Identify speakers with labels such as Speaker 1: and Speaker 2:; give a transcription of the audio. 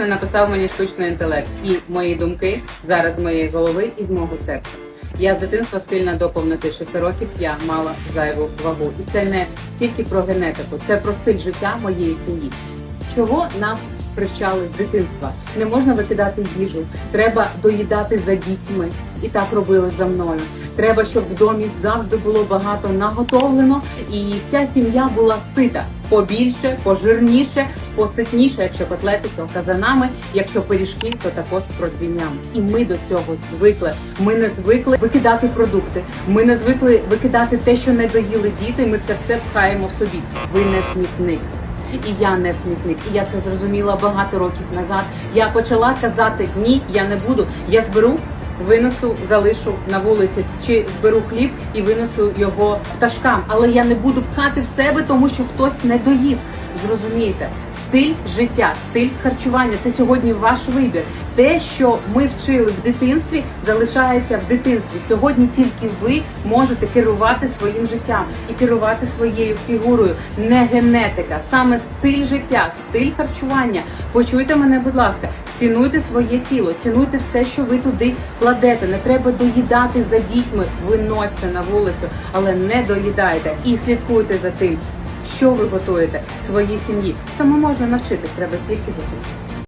Speaker 1: не написав мені штучний інтелект. І мої думки зараз з моєї голови і з мого серця. Я з дитинства схильна до повноти 6 років. Я мала зайву вагу, і це не тільки про генетику, це про стиль життя моєї сім'ї. Чого нас привчали з дитинства? Не можна викидати їжу, треба доїдати за дітьми, і так робили за мною. Треба, щоб в домі завжди було багато наготовлено, і вся сім'я була сита. Побільше, пожирніше, поситніше, якщо котлети, то казанами, якщо пиріжки, то також продвійнями. І ми до цього звикли. Ми не звикли викидати продукти. Ми не звикли викидати те, що не доїли діти. Ми це все пхаємо в собі. Ви не смітник. І я не смітник. І я це зрозуміла багато років назад. Я почала казати ні, я не буду. Я зберу. Винесу, залишу на вулиці, чи зберу хліб і винесу його пташкам. Але я не буду пхати в себе, тому що хтось не доїв. Зрозумієте, стиль життя, стиль харчування це сьогодні ваш вибір. Те, що ми вчили в дитинстві, залишається в дитинстві. Сьогодні тільки ви можете керувати своїм життям і керувати своєю фігурою. Не генетика, саме стиль життя, стиль харчування. Почуйте мене, будь ласка, цінуйте своє тіло, цінуйте все, що ви туди кладете. Не треба доїдати за дітьми, виносьте на вулицю, але не доїдайте і слідкуйте за тим, що ви готуєте своїй сім'ї. Цьому можна навчитись, треба тільки захотіти.